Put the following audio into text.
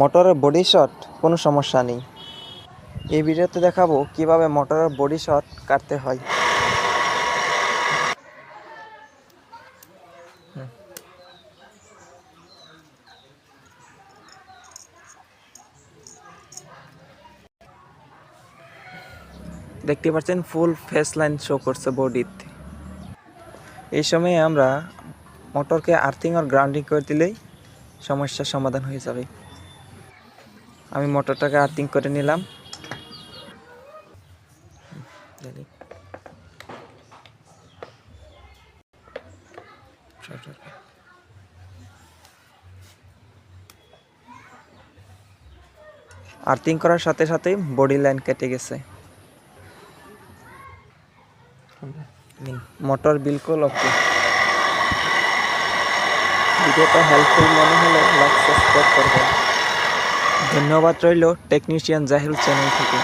মোটরের body shot? কোনো সমস্যা নেই। এই ভিডিওতে দেখাবো কীভাবে মোটরের বডি শট কাটতে হয়। দেখতে পাচ্ছেন ফুল ফেস লাইন শো করছে বডিতে এই সময়ে আমরা মোটরকে আর্থিং আর গ্রাউন্ডিং করে দিলেই সমস্যার সমাধান হয়ে যাবে। আমি মোটরটাকে আর্থিং করে নিলাম। আর্থিং করার সাথে সাথে বডি লাইন কেটে গেছে। মোটর বিলকুল ওকে ভিডিওটা হেল্পফুল মনে হলে লাইক সাবস্ক্রাইব করবেন। ধন্যবাদ রইল টেকনিশিয়ান জাহিল চ্যানেল থেকে।